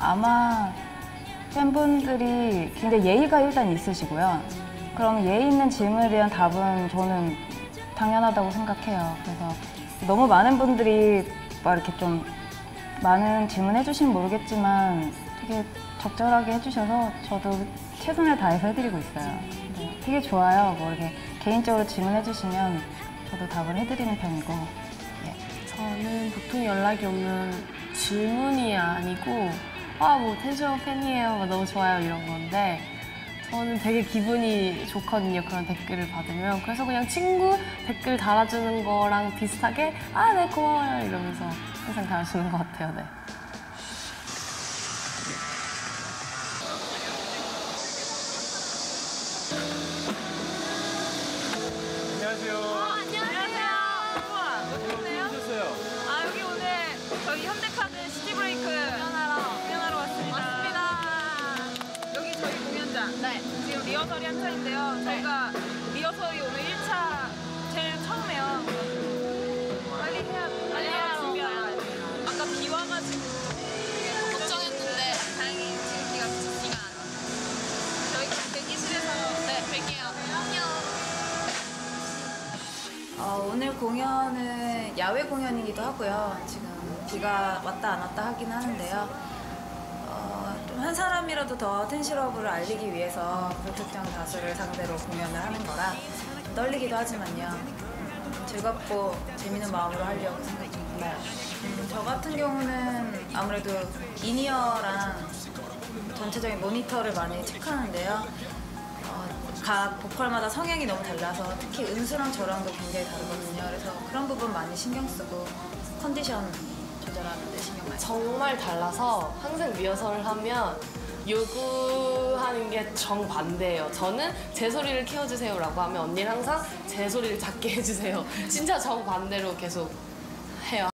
아마 팬분들이 굉장히 예의가 일단 있으시고요. 그럼 예의 있는 질문에 대한 답은 저는 당연하다고 생각해요. 그래서 너무 많은 분들이 막 이렇게 좀 많은 질문 해주시면 모르겠지만 되게 적절하게 해주셔서 저도 최선을 다해서 해드리고 있어요. 네, 되게 좋아요. 뭐 이렇게 개인적으로 질문해주시면 저도 답을 해드리는 편이고. 예. 저는 보통 연락이 오면 질문이 아니고 아 뭐 텐션 팬이에요. 뭐 너무 좋아요. 이런 건데 저는 되게 기분이 좋거든요 그런 댓글을 받으면. 그래서 그냥 친구 댓글 달아주는 거랑 비슷하게 아 네 고마워요. 이러면서 항상 달아주는 것 같아요. 네. 네. 지금 리허설이 한창인데요. 저희가 리허설이 오늘 1차 제일 처음이에요. 빨리 해야 빨리 해야 준비하러 아까 비 와가지고 걱정했는데 다행히 지금 비가 그치지가 않아. 저희 대기실에서 네 뵐게요. 안녕. 어, 오늘 공연은 야외 공연이기도 하고요. 지금 비가 왔다 안 왔다 하긴 하는데요. 사람이라도 더 텐실업을 알리기 위해서 불특정 다수를 상대로 공연을 하는 거라 좀 떨리기도 하지만요. 음, 즐겁고 재밌는 마음으로 하려고 생각 중입니다. 음, 저 같은 경우는 아무래도 인이어랑 전체적인 모니터를 많이 체크하는데요. 어, 각 보컬마다 성향이 너무 달라서 특히 은수랑 저랑도 굉장히 다르거든요. 그래서 그런 부분 많이 신경 쓰고 컨디션 조절하는 데 신경 많이. 정말 달라서 항상 리허설을 하면 요구하는 게 정반대예요. 저는 제 소리를 키워주세요라고 하면 언니는 항상 제 소리를 작게 해주세요. 진짜 정반대로 계속 해요.